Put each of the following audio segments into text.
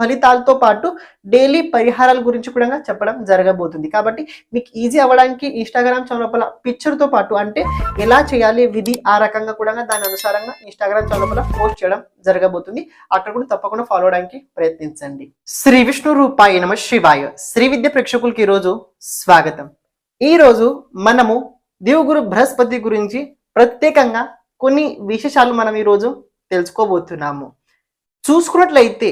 ఫలితాలతో పాటు డైలీ పరిహారాల గురించి కూడా చెప్పడం జరగబోతుంది. కాబట్టి మీకు ఈజీ అవ్వడానికి ఇన్స్టాగ్రామ్ చౌలపల పిక్చర్తో పాటు అంటే ఎలా చేయాలి విధి ఆ రకంగా కూడా దాని అనుసారంగా ఇన్స్టాగ్రామ్ చౌలపల పోస్ట్ చేయడం జరగబోతుంది. అక్కడ కూడా తప్పకుండా ఫాలో అవడానికి ప్రయత్నించండి. శ్రీ విష్ణు రూపాయ నమ శివాయ. శ్రీ విద్య ప్రేక్షకులకి ఈరోజు స్వాగతం. ఈ రోజు మనము దేవుగురు బృహస్పతి గురించి ప్రత్యేకంగా కొన్ని విశేషాలు మనం ఈరోజు తెలుసుకోబోతున్నాము. చూసుకున్నట్లయితే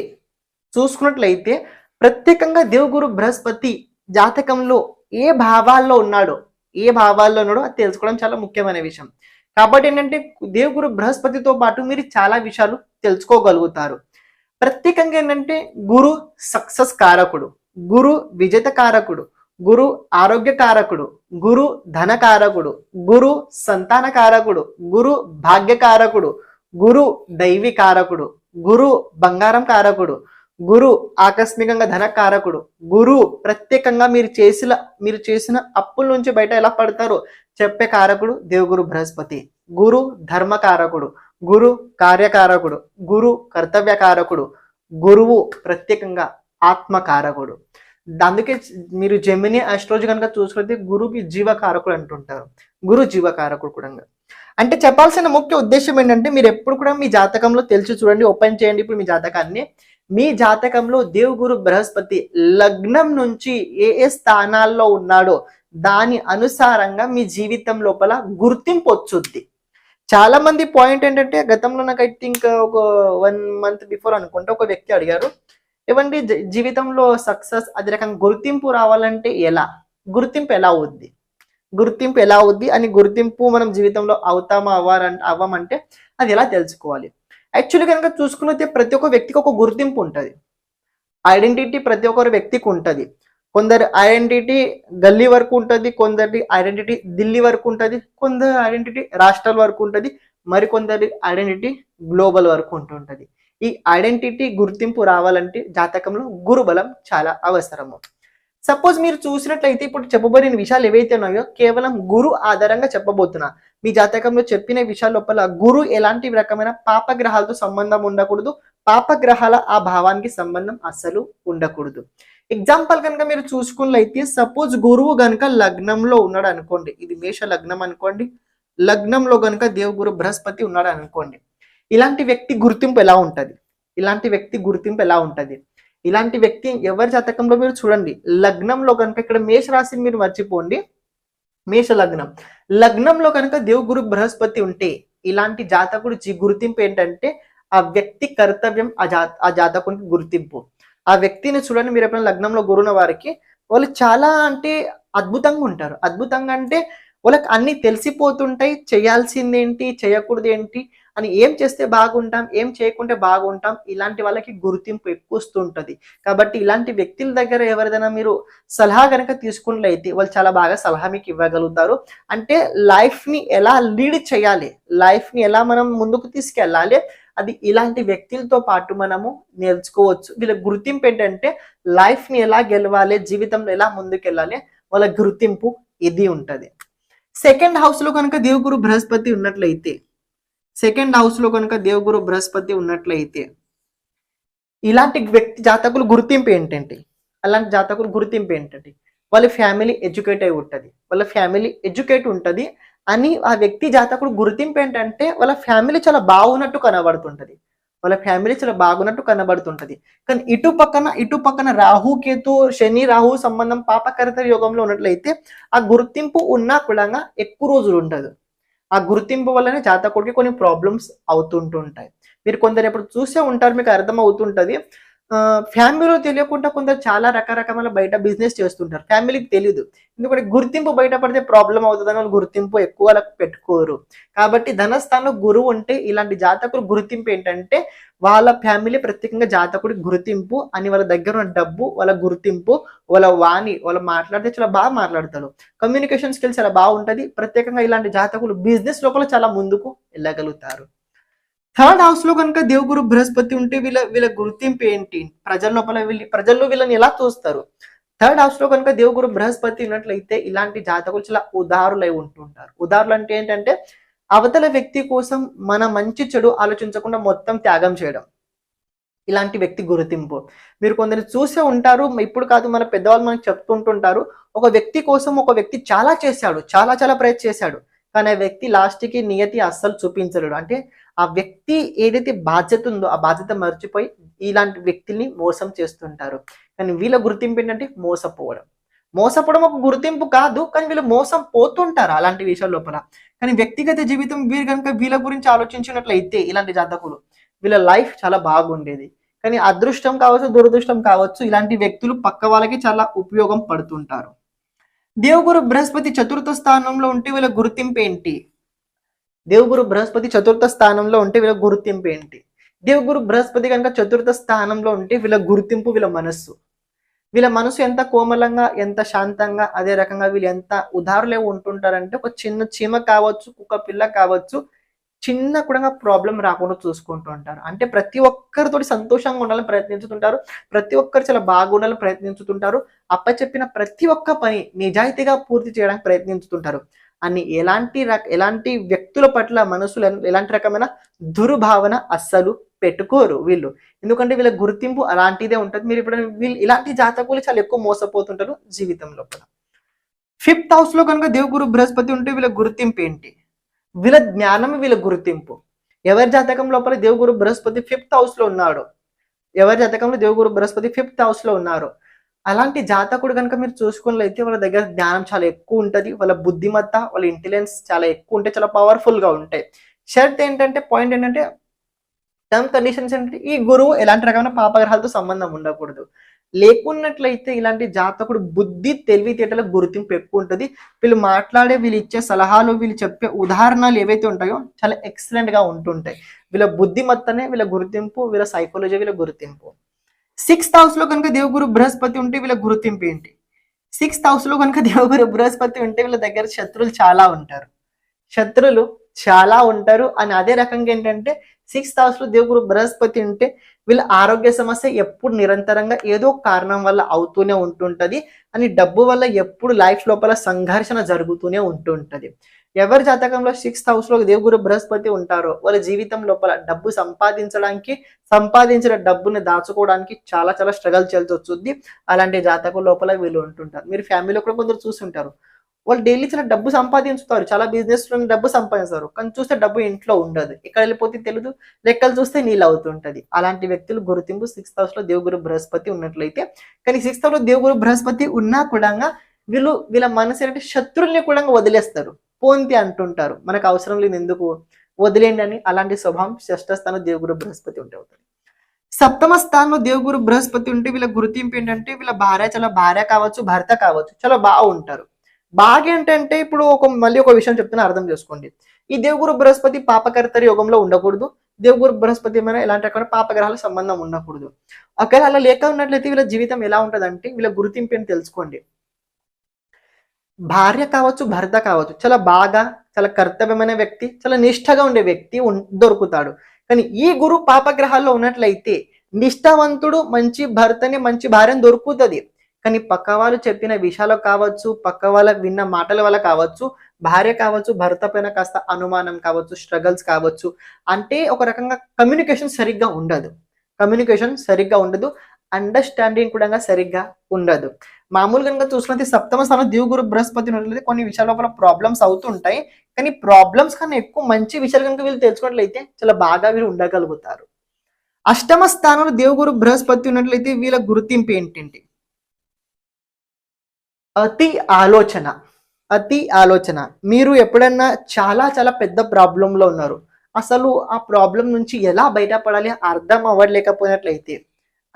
చూసుకున్నట్లయితే ప్రత్యేకంగా దేవుగురు బృహస్పతి జాతకంలో ఏ భావాల్లో ఉన్నాడో ఏ భావాల్లో ఉన్నాడో అది తెలుసుకోవడం చాలా ముఖ్యమైన విషయం. కాబట్టి ఏంటంటే దేవుగురు బృహస్పతితో పాటు మీరు చాలా విషయాలు తెలుసుకోగలుగుతారు. ప్రత్యేకంగా ఏంటంటే గురు సక్సెస్ కారకుడు గురు విజేత కారకుడు గురు ఆరోగ్య కారకుడు గురు ధన కారకుడు గురు సంతాన కారకుడు గురు భాగ్య కారకుడు గురు దైవి కారకుడు గురు బంగారం కారకుడు గురు ఆకస్మికంగా ధన కారకుడు గురు ప్రత్యేకంగా మీరు చేసిన మీరు చేసిన అప్పుల నుంచి బయట ఎలా పడతారో చెప్పే కారకుడు దేవగురు బృహస్పతి. గురు ధర్మ కారకుడు గురు కార్యకారకుడు. గురు కర్తవ్య కారకుడు గురువు ప్రత్యేకంగా ఆత్మ కారకుడు అందుకే మీరు జమిని ఆస్ట్రాలజీ కనుక చూసుకుంటే గురువుకి జీవకారకుడు అంటుంటారు. గురు జీవకారకుడు కూడా. అంటే చెప్పాల్సిన ముఖ్య ఉద్దేశం ఏంటంటే మీరు ఎప్పుడు కూడా మీ జాతకంలో తెలిసి చూడండి ఓపెన్ చేయండి ఇప్పుడు మీ జాతకాన్ని. మీ జాతకంలో దేవుగురు బృహస్పతి లగ్నం నుంచి ఏ ఏ స్థానాల్లో ఉన్నాడో దాని అనుసారంగా మీ జీవితం లోపల గుర్తింపు వచ్చుద్ది. చాలా మంది పాయింట్ ఏంటంటే గతంలో నాకు ఐ థింక్ ఒక వన్ మంత్ బిఫోర్ అనుకుంటే ఒక వ్యక్తి అడిగారు ఇవ్వండి జీవితంలో సక్సెస్ అది రకంగా గుర్తింపు రావాలంటే ఎలా? గుర్తింపు ఎలా అవుద్ది గుర్తింపు ఎలా అవుద్ది అని గుర్తింపు మనం జీవితంలో అవుతామా అవ్వాలంట అవ్వమంటే అది ఎలా తెలుసుకోవాలి? యాక్చువల్లీ కనుక చూసుకున్నైతే ప్రతి ఒక్క వ్యక్తికి ఒక గుర్తింపు ఉంటుంది. ఐడెంటిటీ ప్రతి ఒక్కరి వ్యక్తికి ఉంటుంది. కొందరు ఐడెంటిటీ గల్లీ వరకు ఉంటుంది కొందరి ఐడెంటిటీ ఢిల్లీ వరకు ఉంటుంది కొందరు ఐడెంటిటీ రాష్ట్రాల వరకు ఉంటుంది మరికొందరి ఐడెంటిటీ గ్లోబల్ వరకు ఉంటుంటుంది ఈ ఐడెంటిటీ గుర్తింపు రావాలంటే జాతకంలో గురుబలం చాలా అవసరము. సపోజ్ మీరు చూసినట్లయితే ఇప్పుడు చెప్పబడిన విషయాలు ఏవైతే ఉన్నాయో కేవలం గురు ఆధారంగా చెప్పబోతున్నా. మీ జాతకంలో చెప్పిన విషయాల లోపల గురు ఎలాంటి రకమైన పాపగ్రహాలతో సంబంధం ఉండకూడదు. పాపగ్రహాల ఆ భావానికి సంబంధం అస్సలు ఉండకూడదు. ఎగ్జాంపుల్ కనుక మీరు చూసుకున్నట్లయితే సపోజ్ గురువు గనుక లగ్నంలో ఉన్నాడు అనుకోండి. ఇది మేష లగ్నం అనుకోండి. లగ్నంలో గనుక దేవగురు బృహస్పతి ఉన్నాడు అనుకోండి. ఇలాంటి వ్యక్తి గుర్తింపు ఎలా ఉంటది? ఇలాంటి వ్యక్తి గుర్తింపు ఎలా ఉంటది? ఇలాంటి వ్యక్తి ఎవరి జాతకంలో మీరు చూడండి. లగ్నంలో కనుక ఇక్కడ మేష రాశిని మీరు మర్చిపోండి. మేష లగ్నం లగ్నంలో కనుక దేవుగురు బృహస్పతి ఉంటే ఇలాంటి జాతకుడు గుర్తింపు ఏంటంటే ఆ వ్యక్తి కర్తవ్యం ఆ జా ఆ జాతకునికి గుర్తింపు. ఆ వ్యక్తిని చూడండి మీరు ఎప్పుడైనా లగ్నంలో గురున్న వారికి వాళ్ళు చాలా అంటే అద్భుతంగా ఉంటారు. అద్భుతంగా అంటే వాళ్ళకి అన్ని తెలిసిపోతుంటాయి. చేయాల్సింది ఏంటి చేయకూడదు ఏంటి అని ఏం చేస్తే బాగుంటాం ఏం చేయకుంటే బాగుంటాం ఇలాంటి వాళ్ళకి గుర్తింపు ఎక్కువ వస్తుంటది కాబట్టి ఇలాంటి వ్యక్తుల దగ్గర ఎవరిదైనా మీరు సలహా కనుక తీసుకున్నట్లయితే వాళ్ళు చాలా బాగా సలహా మీకు ఇవ్వగలుగుతారు. అంటే లైఫ్ని ఎలా లీడ్ చేయాలి లైఫ్ని ఎలా మనం ముందుకు తీసుకెళ్ళాలి అది ఇలాంటి వ్యక్తులతో పాటు మనము నేర్చుకోవచ్చు. వీళ్ళ గుర్తింపు ఏంటంటే లైఫ్ని ఎలా గెలవాలి జీవితంలో ఎలా ముందుకెళ్ళాలి వాళ్ళ గుర్తింపు ఇది ఉంటుంది. సెకండ్ హౌస్లో కనుక దేవుగురు బృహస్పతి ఉన్నట్లయితే సెకండ్ హౌస్లో కనుక దేవగురు బృహస్పతి ఉన్నట్లయితే ఇలాంటి వ్యక్తి జాతకులు గుర్తింపు ఏంటంటే అలాంటి జాతకులు గుర్తింపు ఏంటంటే వాళ్ళ ఫ్యామిలీ ఎడ్యుకేట్ అయి ఉంటుంది. వాళ్ళ ఫ్యామిలీ ఎడ్యుకేట్ ఉంటుంది అని ఆ వ్యక్తి జాతకుడు గుర్తింపు ఏంటంటే వాళ్ళ ఫ్యామిలీ చాలా బాగున్నట్టు కనబడుతుంటది. వాళ్ళ ఫ్యామిలీ చాలా బాగున్నట్టు కనబడుతుంటది. కానీ ఇటు పక్కన ఇటు పక్కన రాహు కేతు శని రాహు సంబంధం పాపకరిత యోగంలో ఉన్నట్లయితే ఆ గుర్తింపు ఉన్నా కూడా ఎక్కువ రోజులు ఉండదు. ఆ గుర్తింపు వల్లనే జాతకుడికి కొన్ని ప్రాబ్లమ్స్ అవుతుంటుంటాయి. మీరు కొందరు ఎప్పుడు చూసే ఉంటారు మీకు అర్థం అవుతుంటుంది ఫ్యామిలీలో తెలియకుండా కొందరు చాలా రకరకమైన బయట బిజినెస్ చేస్తుంటారు. ఫ్యామిలీకి తెలియదు ఎందుకంటే గుర్తింపు బయటపడితే ప్రాబ్లం అవుతుందని వాళ్ళు గుర్తింపు ఎక్కువ పెట్టుకోరు. కాబట్టి ధనస్థానంలో గురువు ఉంటే ఇలాంటి జాతకులు గుర్తింపు ఏంటంటే వాళ్ళ ఫ్యామిలీ ప్రత్యేకంగా జాతకుడి గుర్తింపు అని వాళ్ళ దగ్గర ఉన్న డబ్బు వాళ్ళ గుర్తింపు వాళ్ళ వాణి వాళ్ళు మాట్లాడితే చాలా బాగా మాట్లాడతారు. కమ్యూనికేషన్ స్కిల్స్ చాలా బాగుంటది. ప్రత్యేకంగా ఇలాంటి జాతకులు బిజినెస్ లోపల చాలా ముందుకు వెళ్ళగలుగుతారు. థర్డ్ హౌస్లో కనుక దేవుగురు బృహస్పతి ఉంటే వీళ్ళ వీళ్ళ గుర్తింపు ఏంటి? ప్రజల లోపల వీళ్ళు ప్రజల్లో వీళ్ళని ఎలా చూస్తారు? థర్డ్ హౌస్లో కనుక దేవుగురు బృహస్పతి ఉన్నట్లయితే ఇలాంటి జాతకులు చాలా ఉదారులై ఉంటుంటారు. ఉదారులు అంటే ఏంటంటే అవతల వ్యక్తి కోసం మన మంచి చెడు ఆలోచించకుండా మొత్తం త్యాగం చేయడం. ఇలాంటి వ్యక్తి గుర్తింపు. మీరు కొందరు చూసే ఉంటారు ఇప్పుడు కాదు మన పెద్దవాళ్ళు మనకు చెప్తుంటుంటారు ఒక వ్యక్తి కోసం ఒక వ్యక్తి చాలా చేశాడు చాలా చాలా ప్రయత్నం చేశాడు కానీ ఆ వ్యక్తి లాస్ట్కి నియతి అస్సలు చూపించలేడు. అంటే ఆ వ్యక్తి ఏదైతే బాధ్యత ఉందో ఆ బాధ్యత మర్చిపోయి ఇలాంటి వ్యక్తిని మోసం చేస్తుంటారు. కానీ వీళ్ళ గుర్తింపు ఏంటంటే మోసపోవడం. మోసపోవడం ఒక గుర్తింపు కాదు కానీ వీళ్ళు మోసం పోతుంటారు అలాంటి విషయాల లోపల. కానీ వ్యక్తిగత జీవితం వీరు కనుక వీళ్ళ గురించి ఆలోచించినట్లయితే ఇలాంటి జాతకులు వీళ్ళ లైఫ్ చాలా బాగుండేది. కానీ అదృష్టం కావచ్చు దురదృష్టం కావచ్చు ఇలాంటి వ్యక్తులు పక్క వాళ్ళకి చాలా ఉపయోగం పడుతుంటారు. దేవుగురు బృహస్పతి చతుర్థ స్థానంలో ఉంటే వీళ్ళ గుర్తింపు ఏంటి? దేవుగురు బృహస్పతి చతుర్థ స్థానంలో ఉంటే వీళ్ళ గుర్తింపు ఏంటి? దేవుగురు బృహస్పతి కనుక చతుర్థ స్థానంలో ఉంటే వీళ్ళ గుర్తింపు వీళ్ళ మనస్సు. వీళ్ళ మనసు ఎంత కోమలంగా ఎంత శాంతంగా అదే రకంగా వీళ్ళు ఎంత ఉదారులే ఉంటుంటారంటే ఒక చిన్న చీమ కావచ్చు కుక్క పిల్ల కావచ్చు చిన్న కూడా ప్రాబ్లం రాకుండా చూసుకుంటూ ఉంటారు. అంటే ప్రతి ఒక్కరితోటి సంతోషంగా ఉండాలని ప్రయత్నించుతుంటారు. ప్రతి ఒక్కరు చాలా బాగుండాలని ప్రయత్నించుతుంటారు. అప్ప చెప్పిన ప్రతి ఒక్క పని నిజాయితీగా పూర్తి చేయడానికి ప్రయత్నించుతుంటారు. అని ఎలాంటి రక ఎలాంటి వ్యక్తుల పట్ల మనసులు ఎలాంటి రకమైన దుర్భావన అస్సలు పెట్టుకోరు వీళ్ళు. ఎందుకంటే వీళ్ళ గుర్తింపు అలాంటిదే ఉంటుంది. మీరు ఇప్పుడు వీళ్ళు ఇలాంటి జాతకులు చాలా ఎక్కువ మోసపోతుంటారు జీవితం లోపల. ఫిఫ్త్ హౌస్లో కనుక దేవుగురు బృహస్పతి ఉంటే వీళ్ళ గుర్తింపు ఏంటి? వీళ్ళ జ్ఞానం వీళ్ళ గుర్తింపు. ఎవరి జాతకం లోపల దేవుగురు బృహస్పతి ఫిఫ్త్ హౌస్లో ఉన్నాడు? ఎవరి జాతకంలో దేవుగురు బృహస్పతి ఫిఫ్త్ హౌస్లో ఉన్నారు? అలాంటి జాతకుడు కనుక మీరు చూసుకున్నట్లయితే వాళ్ళ దగ్గర జ్ఞానం చాలా ఎక్కువ ఉంటుంది. వాళ్ళ బుద్ధిమత్త వాళ్ళ ఇంటెలిజెన్స్ చాలా ఎక్కువ ఉంటాయి చాలా పవర్ఫుల్గా ఉంటాయి. షర్ట్ ఏంటంటే పాయింట్ ఏంటంటే టర్మ్ కండిషన్స్ ఏంటంటే ఈ గురువు ఎలాంటి రకమైన పాపగ్రహాలతో సంబంధం ఉండకూడదు. లేకున్నట్లయితే ఇలాంటి జాతకుడు బుద్ధి తెలివితేటల గుర్తింపు ఎక్కువ ఉంటుంది. వీళ్ళు మాట్లాడే వీళ్ళు ఇచ్చే సలహాలు వీళ్ళు చెప్పే ఉదాహరణలు ఏవైతే ఉంటాయో చాలా ఎక్సలెంట్గా ఉంటుంటాయి. వీళ్ళ బుద్ధిమత్తనే వీళ్ళ గుర్తింపు వీళ్ళ సైకాలజీ వీళ్ళ గుర్తింపు. సిక్స్త్ హౌస్లో కనుక దేవగురు బృహస్పతి ఉంటే వీళ్ళ గుర్తింపు ఏంటి? సిక్స్త్ హౌస్లో కనుక దేవగురు బృహస్పతి ఉంటే వీళ్ళ దగ్గర శత్రులు చాలా ఉంటారు. శత్రులు చాలా ఉంటారు అని అదే రకంగా ఏంటంటే సిక్స్త్ హౌస్లో దేవుగురు బృహస్పతి ఉంటే వీళ్ళ ఆరోగ్య సమస్య ఎప్పుడు నిరంతరంగా ఏదో కారణం వల్ల అవుతూనే ఉంటుంటది. అని డబ్బు వల్ల ఎప్పుడు లైఫ్ లోపల సంఘర్షణ జరుగుతూనే ఉంటుంటది. ఎవరి జాతకంలో సిక్స్త్ హౌస్లో దేవుగురు బృహస్పతి ఉంటారో వాళ్ళ జీవితం లోపల డబ్బు సంపాదించడానికి సంపాదించిన డబ్బుని దాచుకోవడానికి చాలా చాలా స్ట్రగల్ చేయాల్సి వస్తుంది. అలాంటి జాతకం లోపల వీళ్ళు ఉంటుంటారు. మీరు ఫ్యామిలీలో కూడా కొందరు చూస్తుంటారు వాళ్ళు డైలీ చాలా డబ్బు సంపాదించుతారు. చాలా బిజినెస్ డబ్బు సంపాదిస్తారు. కానీ చూస్తే డబ్బు ఇంట్లో ఉండదు. ఎక్కడ వెళ్ళిపోతే తెలియదు లెక్కలు చూస్తే నీళ్ళు అవుతుంటది. అలాంటి వ్యక్తులు గుర్తింపు సిక్స్త్ హౌస్లో దేవుగురు బృహస్పతి ఉన్నట్లయితే కానీ సిక్స్త్ హౌస్లో దేవుగురు బృహస్పతి ఉన్నా కూడా వీళ్ళు వీళ్ళ మనసు ఏంటంటే శత్రుల్ని కూడా వదిలేస్తారు. పోంతి అంటుంటారు. మనకు అవసరం లేదు ఎందుకు? వదిలేండి అని అలాంటి స్వభావం షష్ఠ స్థానం దేవుగురు బృహస్పతి ఉంటే అవుతుంది. సప్తమ స్థానంలో దేవుగురు బృహస్పతి ఉంటే వీళ్ళ గుర్తింపు ఏంటంటే వీళ్ళ భార్య చాలా భార్య కావచ్చు భర్త కావచ్చు చాలా బాగుంటారు. బాగా ఏంటంటే ఇప్పుడు ఒక మళ్ళీ ఒక విషయం చెప్తున్నా అర్థం చేసుకోండి. ఈ దేవుగురు బృహస్పతి పాపకర్తరి యోగంలో ఉండకూడదు. దేవుగురు బృహస్పతి ఏమైనా ఎలాంటి రకమైన పాపగ్రహాల సంబంధం ఉండకూడదు. ఒకవేళ అలా లేక ఉన్నట్లయితే వీళ్ళ జీవితం ఎలా ఉంటుందంటే వీళ్ళ గుర్తింపు ఏంటి తెలుసుకోండి. భార్య కావచ్చు భర్త కావచ్చు చాలా బాగా చాలా కర్తవ్యమైన వ్యక్తి చాలా నిష్ఠగా ఉండే వ్యక్తి దొరుకుతాడు. కానీ ఈ గురు పాపగ్రహాల్లో ఉన్నట్లయితే నిష్ఠావంతుడు మంచి భర్తని మంచి భార్యను దొరుకుతుంది. కానీ పక్క వాళ్ళు చెప్పిన విషయాలు కావచ్చు పక్క వాళ్ళ విన్న మాటల వల్ల కావచ్చు భార్య కావచ్చు భర్త పైన కాస్త అనుమానం కావచ్చు స్ట్రగల్స్ కావచ్చు అంటే ఒక రకంగా కమ్యూనికేషన్ సరిగ్గా ఉండదు. కమ్యూనికేషన్ సరిగ్గా ఉండదు. అండర్స్టాండింగ్ కూడా సరిగ్గా ఉండదు. మామూలుగా కనుక చూసినట్టు సప్తమ స్థానం దేవుగురు బృహస్పతి ఉన్నట్లయితే కొన్ని విషయాల లోపల ప్రాబ్లమ్స్ అవుతుంటాయి. కానీ ప్రాబ్లమ్స్ కన్నా ఎక్కువ మంచి విషయాలు కనుక వీళ్ళు తెలుసుకున్నట్లయితే చాలా బాగా వీళ్ళు ఉండగలుగుతారు. అష్టమ స్థానంలో దేవుగురు బృహస్పతి ఉన్నట్లయితే వీళ్ళ గుర్తింపు ఏంటంటే? అతి ఆలోచన. అతి ఆలోచన. మీరు ఎప్పుడన్నా చాలా చాలా పెద్ద ప్రాబ్లంలో ఉన్నారు. అసలు ఆ ప్రాబ్లం నుంచి ఎలా బయటపడాలి? అర్థం అవ్వలేకపోయినట్లయితే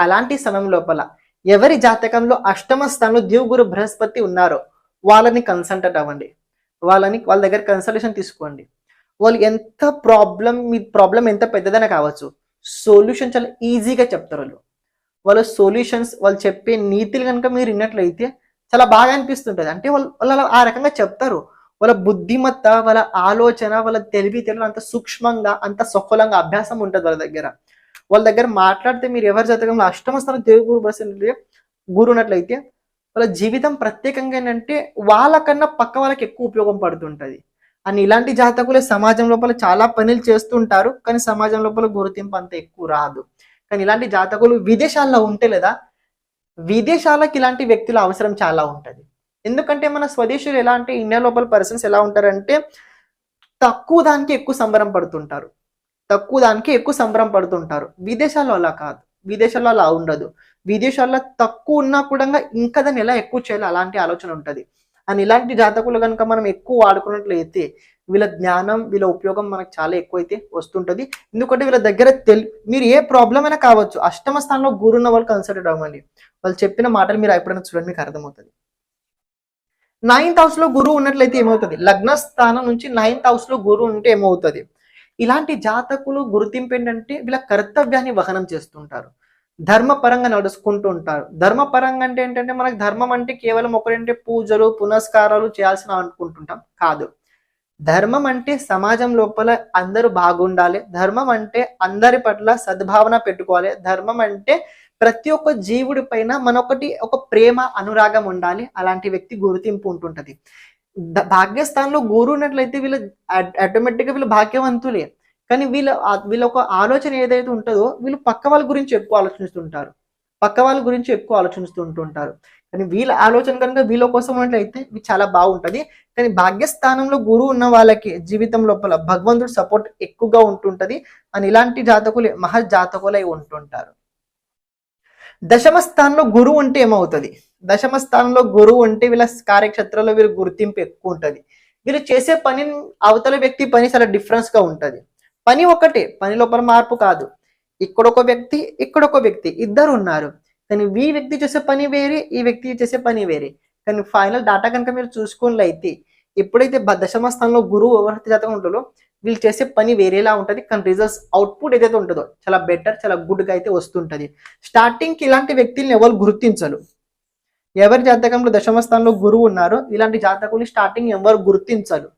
అలాంటి సమయం లోపల ఎవరి జాతకంలో అష్టమ స్థానంలో దేవుగురు బృహస్పతి ఉన్నారో వాళ్ళని కన్సల్టెంట్ అవ్వండి. వాళ్ళని వాళ్ళ దగ్గర కన్సల్టేషన్ తీసుకోండి. వాళ్ళు ఎంత ప్రాబ్లం మీ ప్రాబ్లం ఎంత పెద్దదైనా కావచ్చు సొల్యూషన్ చాలా ఈజీగా చెప్తారు వాళ్ళు. వాళ్ళ సొల్యూషన్స్ వాళ్ళు చెప్పే నీతులు కనుక మీరు విన్నట్లయితే చాలా బాగా అనిపిస్తుంటుంది. అంటే వాళ్ళు వాళ్ళు ఆ రకంగా చెప్తారు. వాళ్ళ బుద్ధిమత్త వాళ్ళ ఆలోచన వాళ్ళ తెలివితేటలు అంత సూక్ష్మంగా అంత సఫలంగా అభ్యాసం ఉంటుంది వాళ్ళ దగ్గర. వాళ్ళ దగ్గర మాట్లాడితే మీరు ఎవరి జాతకంలో అష్టమ స్థానం దేవగురు గురు గురున్నట్లయితే గురు ఉన్నట్లయితే వాళ్ళ జీవితం ప్రత్యేకంగా ఏంటంటే వాళ్ళకన్నా పక్క వాళ్ళకి ఎక్కువ ఉపయోగం పడుతుంటుంది. అని ఇలాంటి జాతకులే సమాజం లోపల చాలా పనులు చేస్తుంటారు కానీ సమాజం లోపల గుర్తింపు అంత ఎక్కువ రాదు. కానీ ఇలాంటి జాతకులు విదేశాల్లో ఉంటే లేదా విదేశాలకు ఇలాంటి వ్యక్తుల అవసరం చాలా ఉంటుంది. ఎందుకంటే మన స్వదేశీయులు ఎలా అంటే ఇండియా లోపల పర్సన్స్ ఎలా ఉంటారంటే తక్కువ దానికి ఎక్కువ సంబరం పడుతుంటారు. తక్కువ దానికి ఎక్కువ సంబరం పడుతుంటారు. విదేశాల్లో అలా కాదు. విదేశాల్లో అలా ఉండదు. విదేశాల్లో తక్కువ ఉన్నా కూడా ఇంకా దాన్ని ఎలా ఎక్కువ చేయాలి అలాంటి ఆలోచన ఉంటుంది. అని ఇలాంటి జాతకులు కనుక మనం ఎక్కువ వాడుకున్నట్లయితే వీళ్ళ జ్ఞానం వీళ్ళ ఉపయోగం మనకు చాలా ఎక్కువైతే వస్తుంటది. ఎందుకంటే వీళ్ళ దగ్గర తెలి మీరు ఏ ప్రాబ్లం అయినా కావచ్చు. అష్టమ స్థానంలో గురున్న వాళ్ళు కన్సల్ట్ అవ్వండి. వాళ్ళు చెప్పిన మాటలు మీరు ఎప్పుడైనా చూడండి మీకు అర్థమవుతుంది. నైన్త్ హౌస్లో గురువు ఉన్నట్లయితే ఏమవుతుంది? లగ్న స్థానం నుంచి నైన్త్ హౌస్లో గురువు ఉంటే ఏమవుతుంది? ఇలాంటి జాతకులు గుర్తింపు ఏంటంటే వీళ్ళ కర్తవ్యాన్ని వహనం చేస్తుంటారు. ధర్మపరంగా నడుచుకుంటూ ఉంటారు. ధర్మపరంగా అంటే ఏంటంటే మనకు ధర్మం అంటే కేవలం ఒకటంటే పూజలు పునస్కారాలు చేయాల్సిన అనుకుంటుంటాం. కాదు. ధర్మం అంటే సమాజం లోపల అందరూ బాగుండాలి. ధర్మం అంటే అందరి పట్ల సద్భావన పెట్టుకోవాలి. ధర్మం అంటే ప్రతి ఒక్క జీవుడి పైన మనొకటి ఒక ప్రేమ అనురాగం ఉండాలి. అలాంటి వ్యక్తి గుర్తింపు ఉంటుంటది. భాగ్యస్థానంలో గురువు ఉన్నట్లయితే వీళ్ళ ఆటోమేటిక్గా వీళ్ళు భాగ్యవంతులే. కానీ వీళ్ళ వీళ్ళ ఒక ఆలోచన ఏదైతే ఉంటుందో వీళ్ళు పక్క వాళ్ళ గురించి ఎక్కువ ఆలోచిస్తుంటారు. పక్క వాళ్ళ గురించి ఎక్కువ ఆలోచిస్తుంటుంటారు. కానీ వీళ్ళ ఆలోచన కనుక వీళ్ళ కోసం ఉన్నట్లయితే ఇవి చాలా బాగుంటది. కానీ భాగ్యస్థానంలో గురువు ఉన్న వాళ్ళకి జీవితం లోపల భగవంతుడు సపోర్ట్ ఎక్కువగా ఉంటుంటది. అని ఇలాంటి జాతకులే మహా జాతకులై ఉంటుంటారు. దశమ స్థానంలో గురువు ఉంటే ఏమవుతుంది? దశమ స్థానంలో గురువు ఉంటే వీళ్ళ కార్యక్షేత్రంలో వీరు గుర్తింపు ఎక్కువ ఉంటది. వీళ్ళు చేసే పని అవతల వ్యక్తి పని చాలా డిఫరెన్స్గా ఉంటుంది. పని ఒకటే పని లోపల మార్పు కాదు. ఇక్కడ ఒక వ్యక్తి ఇక్కడ ఒక వ్యక్తి ఇద్దరు ఉన్నారు. కానీ ఈ వ్యక్తి చేసే పని వేరే ఈ వ్యక్తి చేసే పని వేరే. కానీ ఫైనల్ డాటా కనుక మీరు చూసుకున్నట్లయితే ఎప్పుడైతే దశమ స్థానంలో గురువు ఎవరి జాతకం ఉంటుందో వీళ్ళు చేసే పని వేరేలా ఉంటుంది కానీ రిజల్ట్స్ అవుట్పుట్ ఏదైతే ఉంటుందో చాలా బెటర్ చాలా గుడ్గా అయితే వస్తుంటది. స్టార్టింగ్కి ఇలాంటి వ్యక్తుల్ని ఎవరు గుర్తించరు. ఎవరి జాతకంలో దశమ స్థానంలో గురువు ఉన్నారో ఇలాంటి జాతకులు స్టార్టింగ్ ఎవరు గుర్తించరు.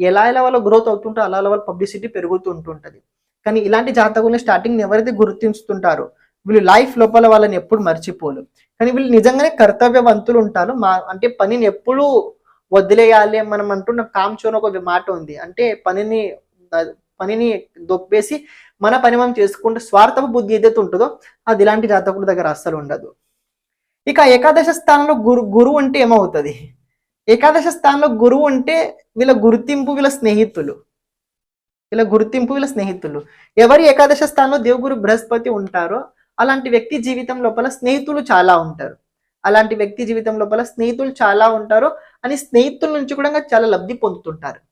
ఎలా ఎలా వాళ్ళ గ్రోత్ అవుతుంటో అలా వాళ్ళ పబ్లిసిటీ పెరుగుతూ ఉంటుంటది కానీ ఇలాంటి జాతకుల్ని స్టార్టింగ్ ఎవరైతే గుర్తించుతుంటారో వీళ్ళు లైఫ్ లోపల వాళ్ళని ఎప్పుడు మర్చిపోరు. కానీ వీళ్ళు నిజంగానే కర్తవ్యవంతులు ఉంటారు. మా అంటే పనిని ఎప్పుడు వదిలేయాలి మనం అంటున్న కామ్చోన్ ఒక మాట ఉంది. అంటే పనిని పనిని దొప్పేసి మన పని మనం చేసుకుంటూ స్వార్థపు బుద్ధి ఏదైతే ఉంటుందో అది ఇలాంటి జాతకుడి దగ్గర అస్సలు ఉండదు. ఇక ఏకాదశ స్థానంలో గురు గురువు అంటే ఏమవుతుంది? ఏకాదశ స్థానంలో గురువు అంటే వీళ్ళ గుర్తింపు వీళ్ళ స్నేహితులు. వీళ్ళ గుర్తింపు వీళ్ళ స్నేహితులు. ఎవరి ఏకాదశ స్థానంలో దేవుగురు బృహస్పతి ఉంటారో అలాంటి వ్యక్తి జీవితం లోపల స్నేహితులు చాలా ఉంటారు. అలాంటి వ్యక్తి జీవితం లోపల స్నేహితులు చాలా ఉంటారు. అని స్నేహితుల నుంచి కూడా చాలా లబ్ధి పొందుతుంటారు.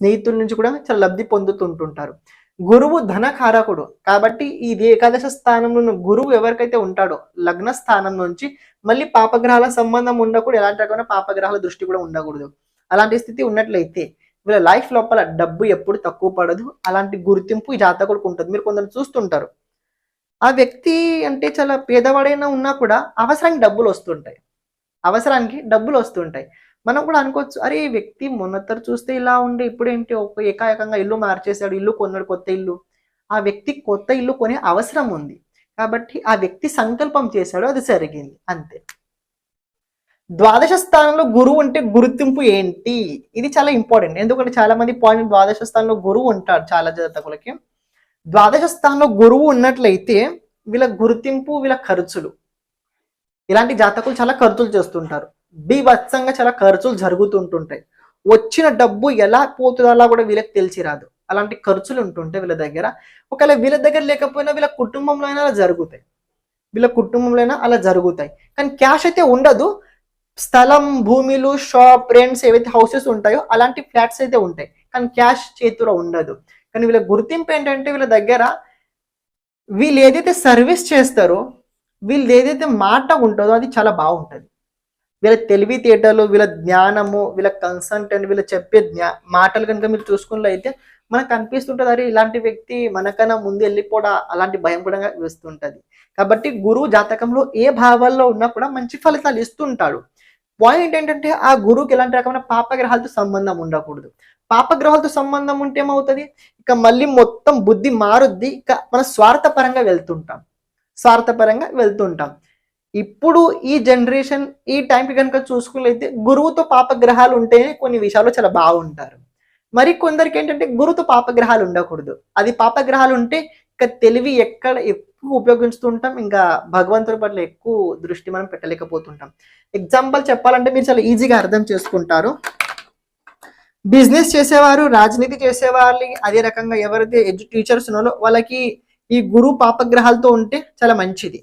స్నేహితుల నుంచి కూడా చాలా లబ్ధి పొందుతుంటుంటారు. గురువు ధనకారకుడు. కాబట్టి ఇది ఏకాదశ స్థానంలో గురువు ఎవరికైతే ఉంటాడో లగ్న స్థానం నుంచి మళ్ళీ పాపగ్రహాల సంబంధం ఉండకూడదు. ఎలాంటి రకమైన పాపగ్రహాల దృష్టి కూడా ఉండకూడదు. అలాంటి స్థితి ఉన్నట్లయితే వీళ్ళ లైఫ్ లోపల డబ్బు ఎప్పుడు తక్కువ పడదు. అలాంటి గుర్తింపు ఈ జాతకుడికి ఉంటుంది. మీరు కొందరు చూస్తుంటారు. ఆ వ్యక్తి అంటే చాలా పేదవాడైనా ఉన్నా కూడా అవసరానికి డబ్బులు వస్తుంటాయి. అవసరానికి డబ్బులు వస్తుంటాయి. మనం కూడా అనుకోవచ్చు అరే వ్యక్తి మొన్నతరు చూస్తే ఇలా ఉండే ఇప్పుడేంటి ఒక ఏకాయకంగా ఇల్లు మార్చేశాడు ఇల్లు కొన్నాడు కొత్త ఇల్లు. ఆ వ్యక్తి కొత్త ఇల్లు కొనే అవసరం ఉంది. కాబట్టి ఆ వ్యక్తి సంకల్పం చేశాడు అది జరిగింది. అంతే. ద్వాదశ స్థానంలో గురువు అంటే గుర్తింపు ఏంటి? ఇది చాలా ఇంపార్టెంట్. ఎందుకంటే చాలా మంది పాయింట్ ద్వాదశ స్థానంలో గురువు ఉంటాడు చాలా జాతకులకి. ద్వాదశ స్థానంలో గురువు ఉన్నట్లయితే వీళ్ళ గుర్తింపు వీళ్ళ ఖర్చులు. ఇలాంటి జాతకులు చాలా ఖర్చులు చేస్తుంటారు. బీభత్సంగా చాలా ఖర్చులు జరుగుతుంటుంటాయి. వచ్చిన డబ్బు ఎలా పోతుందో అలా కూడా వీళ్ళకి తెలిసి రాదు అలాంటి ఖర్చులు ఉంటుంటాయి వీళ్ళ దగ్గర. ఒకవేళ వీళ్ళ దగ్గర లేకపోయినా వీళ్ళ కుటుంబంలో అయినా అలా జరుగుతాయి. వీళ్ళ కుటుంబంలో అయినా అలా జరుగుతాయి. కానీ క్యాష్ అయితే ఉండదు. స్థలం భూమిలు షాప్ రెంట్స్ ఏవైతే హౌసెస్ ఉంటాయో అలాంటి ఫ్లాట్స్ అయితే ఉంటాయి. కానీ క్యాష్ చేతిలో ఉండదు. కానీ వీళ్ళ గుర్తింపు ఏంటంటే వీళ్ళ దగ్గర వీళ్ళు ఏదైతే సర్వీస్ చేస్తారో వీళ్ళు ఏదైతే మాట ఉంటుందో అది చాలా బాగుంటుంది. వీళ్ళ తెలివితేటలు వీళ్ళ జ్ఞానము వీళ్ళ కన్సల్టెంట్ వీళ్ళ చెప్పే జ్ఞా మాటలు కనుక మీరు చూసుకున్నట్లయితే మనకు అనిపిస్తుంటుంది అరే ఇలాంటి వ్యక్తి మనకన్నా ముందు వెళ్ళిపోడా? అలాంటి భయం కూడా వేస్తుంటుంది. కాబట్టి గురువు జాతకంలో ఏ భావాల్లో ఉన్నా కూడా మంచి ఫలితాలు ఇస్తుంటాడు. పాయింట్ ఏంటంటే ఆ గురువుకి ఎలాంటి రకమైన పాపగ్రహాలతో సంబంధం ఉండకూడదు. పాపగ్రహాలతో సంబంధం ఉంటే ఏమవుతుంది? ఇక మళ్ళీ మొత్తం బుద్ధి మారుద్ది ఇక మన స్వార్థపరంగా వెళ్తుంటాం. స్వార్థపరంగా వెళ్తుంటాం. ఇప్పుడు ఈ జనరేషన్ ఈ టైంకి కనుక చూసుకున్నట్లయితే గురువుతో పాపగ్రహాలు ఉంటేనే కొన్ని విషయాలు చాలా బాగుంటారు. మరి కొందరికి ఏంటంటే గురువుతో పాపగ్రహాలు ఉండకూడదు. అది పాపగ్రహాలు ఉంటే ఇంకా తెలివి ఎక్కడ ఎక్కువ ఉపయోగించుతుంటాం ఇంకా భగవంతుడి పట్ల ఎక్కువ దృష్టి మనం పెట్టలేకపోతుంటాం. ఎగ్జాంపుల్ చెప్పాలంటే మీరు చాలా ఈజీగా అర్థం చేసుకుంటారు. బిజినెస్ చేసేవారు రాజనీతి చేసేవాళ్ళు అదే రకంగా ఎవరైతే ఎడ్యు టీచర్స్ ఉన్నారో వాళ్ళకి ఈ గురువు పాపగ్రహాలతో ఉంటే చాలా మంచిది.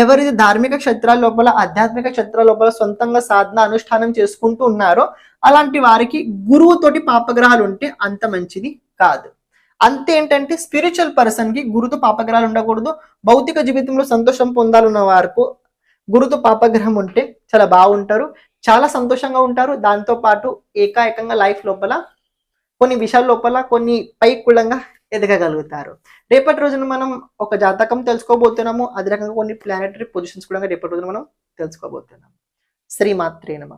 ఎవరైతే ధార్మిక క్షేత్రాల లోపల ఆధ్యాత్మిక క్షేత్రాల లోపల సొంతంగా సాధన అనుష్ఠానం చేసుకుంటూ ఉన్నారో అలాంటి వారికి గురువుతోటి పాపగ్రహాలు ఉంటే అంత మంచిది కాదు. అంతే ఏంటంటే స్పిరిచువల్ పర్సన్కి గురుతో పాపగ్రహాలు ఉండకూడదు. భౌతిక జీవితంలో సంతోషం పొందాలన్న వారికి గురుతో పాపగ్రహం ఉంటే చాలా బాగుంటారు. చాలా సంతోషంగా ఉంటారు. దాంతో పాటు ఏకాఏకంగా లైఫ్ లోపల కొన్ని విషయాల లోపల కొన్ని పైకుళంగా ఎదగగలుగుతారు. రేపటి రోజున మనం ఒక జాతకం తెలుసుకోబోతున్నాము. అదే రకంగా కొన్ని ప్లానెటరీ పొజిషన్స్ కూడా రేపటి రోజున మనం తెలుసుకోబోతున్నాం శ్రీమాత్రే నమ.